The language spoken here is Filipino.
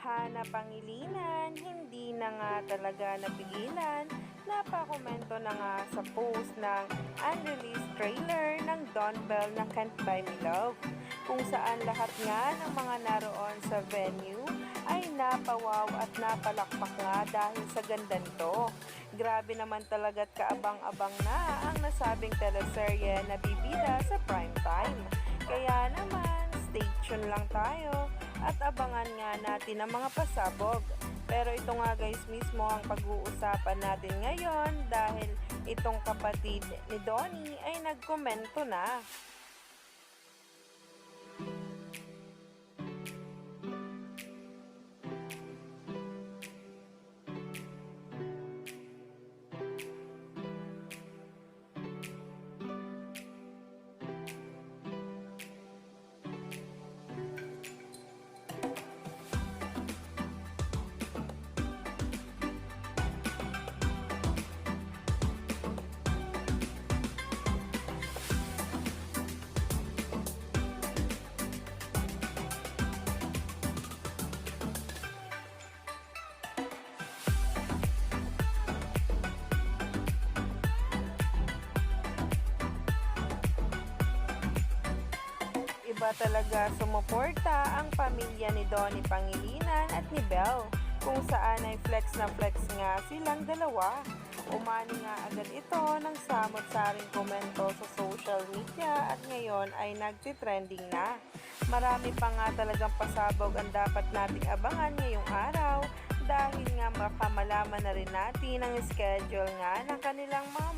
Hana Pangilinan, hindi na nga talaga napigilan. Napakomento na nga sa post ng unreleased trailer ng Don Bell na Can't Buy Me Love kung saan lahat nga ng mga naroon sa venue ay napawaw at napalakpak nga dahil sa ganda nito. Grabe naman talaga't kaabang-abang na ang nasabing teleserye na bibida sa prime. Kaya naman, stay tuned lang tayo at abangan nga natin ang mga pasabog. Pero ito nga guys mismo ang pag-uusapan natin ngayon dahil itong kapatid ni Donnie ay nagkomento na. Iba talaga sumuporta ang pamilya ni Donnie Pangilinan at ni Belle kung saan ay flex na flex nga silang dalawa. Umani nga agad ito ng samot-saring komento sa social media at ngayon ay nagtitrending na. Marami pa nga talagang pasabog ang dapat nating abangan ngayong araw dahil nga baka na rin natin ang schedule nga ng kanilang mga.